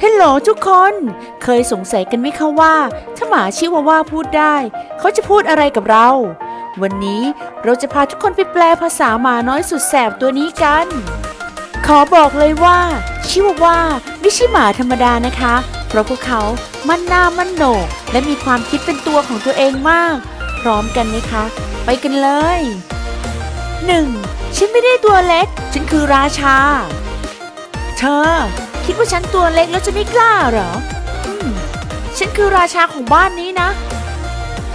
เฮลโหลทุกคน เคยสงสัยกันไหมคะว่า ถ้าหมาชิวาว่าพูดได้ เขาจะพูดอะไรกับเรา วันนี้เราจะพาทุกคนไปแปลภาษาหมาน้อยสุดแสบตัวนี้กัน ขอบอกเลยว่า ชิวาว่าไม่ใช่หมาธรรมดานะคะ เพราะพวกเขามั่นหน้ามั่นโหนก และมีความคิดเป็นตัวของตัวเองมาก พร้อมกันไหมคะ ไปกันเลย 1. ฉันไม่ได้ตัวเล็ก ฉันคือราชา เธอ คิดว่าฉันตัวเล็กแล้วจะไม่กล้าเหรออฉันคือราชาของบ้านนี้นะ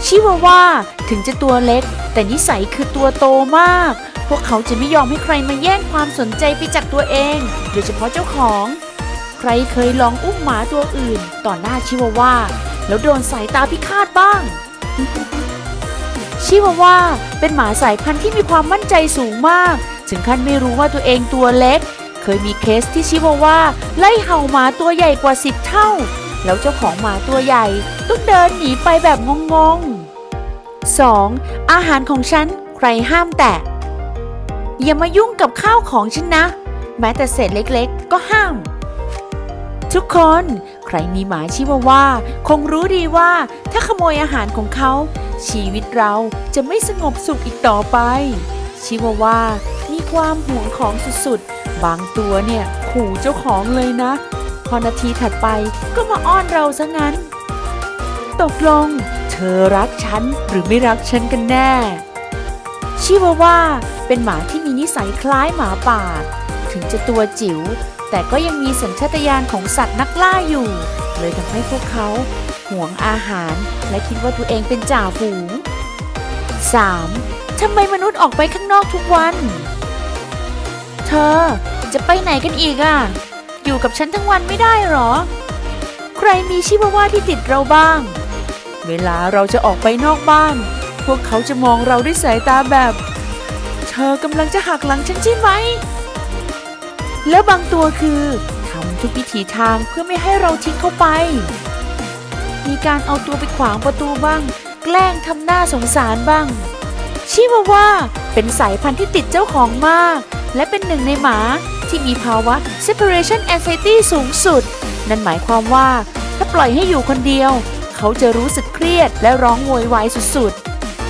ชิวาว่าถึงจะตัวเล็ก แต่นิสัยคือตัวโตมาก พวกเขาจะไม่ยอมให้ใครมาแย่งความสนใจไปจากตัวเอง โดยเฉพาะเจ้าของ ใครเคยลองอุ้มหมาตัวอื่น ต่อหน้าชิวาว่าแล้วโดนสายตาพิฆาตบ้าง ชิวาว่าเป็นหมาสายพันธุ์ที่มีความมั่นใจสูงมาก ถึงขั้นไม่รู้ว่าตัวเองตัวเล็ก เคยมีเคสที่ชิวาว่าไล่เห่าหมาตัวใหญ่กว่าสิบเท่า แล้วเจ้าของหมาตัวใหญ่ต้องเดินหนีไปแบบงงๆ 2. อาหารของฉันใครห้ามแตะ อย่ามายุ่งกับข้าวของฉันนะ แม้แต่เศษเล็กๆ ก็ห้าม ทุกคนใครมีหมาชิวาว่า คงรู้ดีว่าถ้าขโมยอาหารของเขา ชีวิตเราจะไม่สงบสุขอีกต่อไป ชิวาว่ามีความห่วงของสุดๆ บางตัวเนี่ยขู่เจ้าของเลยนะ พอนาทีถัดไปก็มาอ้อนเราซะงั้น ตกลง เธอรักฉันหรือไม่รักฉันกันแน่ ชิวาว่าเป็นหมาที่มีนิสัยคล้ายหมาป่า ถึงจะตัวจิ๋วแต่ก็ยังมีสัญชาตญาณของสัตว์นักล่าอยู่ เลยทำให้พวกเขาห่วงอาหาร และคิดว่าตัวเองเป็นจ่าฝูง 3. ทำไมมนุษย์ออกไปข้างนอกทุกวัน อ จะไปไหนกันอีกอะอยู่กับฉันทั้งวันไม่ได้หรอ ใครมีชิวว่าที่ติดเราบ้าง เวลาเราจะออกไปนอกบ้าน พวกเขาจะมองเราด้วยสายตาแบบ เธอกำลังจะหักหลังฉันใช่ไหม แล้วบางตัวคือทำทุกวิถีทางเพื่อไม่ให้เราทิ้งเขาไป มีการเอาตัวไปขวางประตูบ้าง แกล้งทำหน้าสงสารบ้างชิวาว่าเป็นสายพันธุ์ที่ติดเจ้าของมาก และเป็นหนึ่งในหมาที่มีภาวะ separation anxiety สูงสุด นั่นหมายความว่า ถ้าปล่อยให้อยู่คนเดียว เขาจะรู้สึกเครียดและร้องโวยวายสุด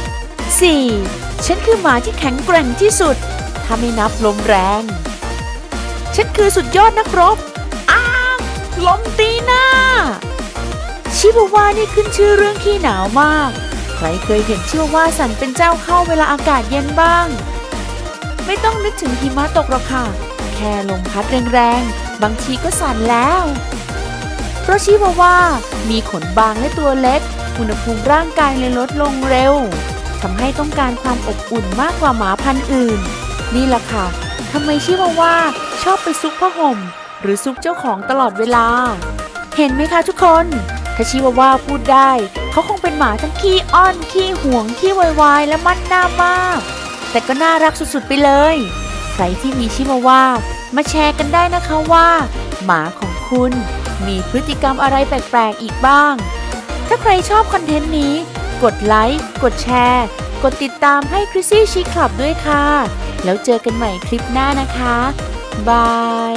ๆ 4. ฉันคือหมาที่แข็งแกร่งที่สุด ถ้าไม่นับลมแรง ฉันคือสุดยอดนักรบ อ้าวลมตีหน้า ชิวาว่านี่ขึ้นชื่อเรื่องขี้หนาวมาก ใครเคยเห็นชิวาว่าสันเป็นเจ้าเข้าเวลาอากาศเย็นบ้าง ไม่ต้องนึกถึงหิมะตกหรอกค่ะ แค่ลมพัดแรงๆ บางทีก็สั่นแล้ว เพราะชิวาว่ามีขนบางและตัวเล็ก อุณหภูมิร่างกายเลยลดลงเร็ว ทำให้ต้องการความอบอุ่นมากกว่าหมาพันธุ์อื่น นี่แหละค่ะ ทำไมชิวาว่าชอบไปซุกผ้าห่ม หรือซุกเจ้าของตลอดเวลา เห็นไหมคะทุกคน ถ้าชิวาว่าพูดได้ เขาคงเป็นหมาทั้งขี้อ้อน ขี้ห่วง ขี้วายวายและมั่นหน้ามาก แต่ก็น่ารักสุดๆไปเลย ใครที่มีชิมาว่ามาแชร์กันได้นะคะว่า หมาของคุณมีพฤติกรรมอะไรแปลกๆอีกบ้าง ถ้าใครชอบคอนเทนต์นี้ กดไลค์ กดแชร์ กดติดตามให้คริสซี่ชีคลับด้วยค่ะ แล้วเจอกันใหม่คลิปหน้านะคะ บาย